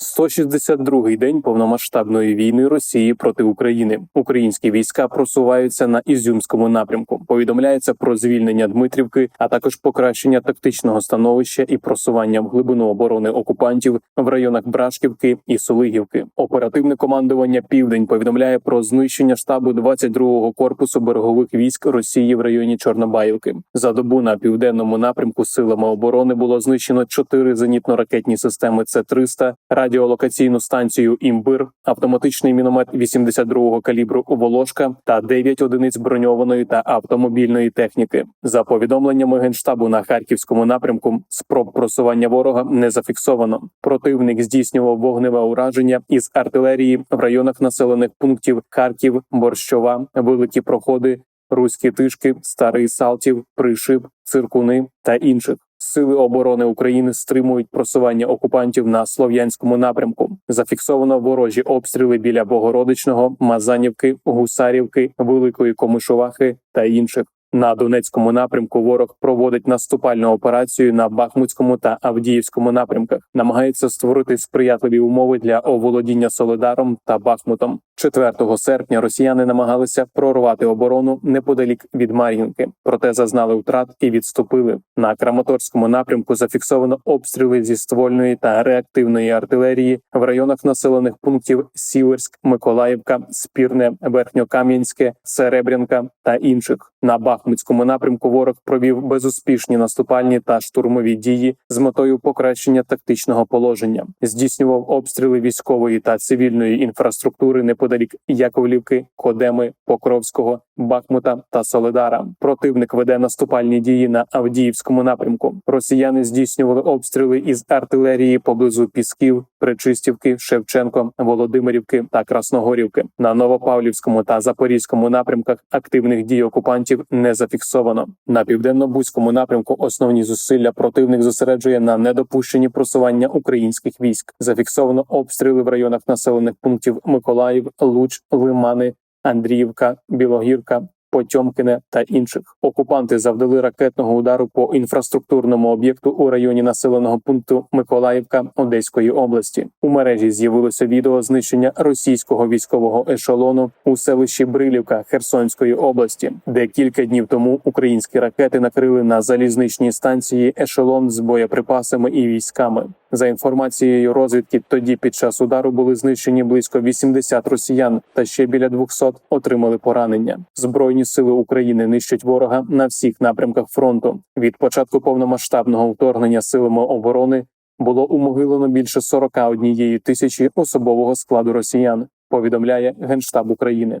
162-й день повномасштабної війни Росії проти України. Українські війська просуваються на Ізюмському напрямку. Повідомляється про звільнення Дмитрівки, а також покращення тактичного становища і просування в глибину оборони окупантів в районах Брашківки і Сулигівки. Оперативне командування Південь повідомляє про знищення штабу 22-го корпусу берегових військ Росії в районі Чорнобаївки. За добу на південному напрямку силами оборони було знищено чотири зенітно-ракетні системи С-300, радіолокаційну станцію Імбир, автоматичний міномет 82-го калібру Волошка та 9 одиниць броньованої та автомобільної техніки. За повідомленнями генштабу на харківському напрямку, спроб просування ворога не зафіксовано. Противник здійснював вогневе ураження із артилерії в районах населених пунктів Харків, Борщова, Великі Проходи, Руські Тишки, Старий Салтів, Пришиб, Циркуни та інших. Сили оборони України стримують просування окупантів на слов'янському напрямку. Зафіксовано ворожі обстріли біля Богородичного, Мазанівки, Гусарівки, Великої Комишувахи та інших. На Донецькому напрямку ворог проводить наступальну операцію на Бахмутському та Авдіївському напрямках, намагається створити сприятливі умови для оволодіння Солидаром та Бахмутом. 4 серпня росіяни намагалися прорвати оборону неподалік від Мар'їнки, проте зазнали втрат і відступили. На Краматорському напрямку зафіксовано обстріли зі ствольної та реактивної артилерії в районах населених пунктів Сіверськ, Миколаївка, Спірне, Верхньокам'янське, Серебрянка та інших. На Бахмутському напрямку ворог провів безуспішні наступальні та штурмові дії з метою покращення тактичного положення, здійснював обстріли військової та цивільної інфраструктури неподалік Яковлівки, Кодеми, Покровського, Бахмута та Соледара. Противник веде наступальні дії на Авдіївському напрямку. Росіяни здійснювали обстріли із артилерії поблизу Пісків, Причистівки, Шевченко, Володимирівки та Красногорівки. На Новопавлівському та Запорізькому напрямках активних дій окупантів не зафіксовано. На південно-бузькому напрямку основні зусилля противник зосереджує на недопущенні просування українських військ. Зафіксовано обстріли в районах населених пунктів Миколаїв, Луч, Лимани, Андріївка, Білогірка. Потьомкине та інших окупанти завдали ракетного удару по інфраструктурному об'єкту у районі населеного пункту Миколаївка Одеської області. У мережі з'явилося відео знищення російського військового ешелону у селищі Брилівка Херсонської області, де кілька днів тому українські ракети накрили на залізничній станції ешелон з боєприпасами і військами. За інформацією розвідки, тоді під час удару були знищені близько 80 росіян, та ще біля 200 отримали поранення. Збройні сили України нищать ворога на всіх напрямках фронту. Від початку повномасштабного вторгнення силами оборони було умогилено більше 41 тисячі особового складу росіян. Повідомляє генштаб України.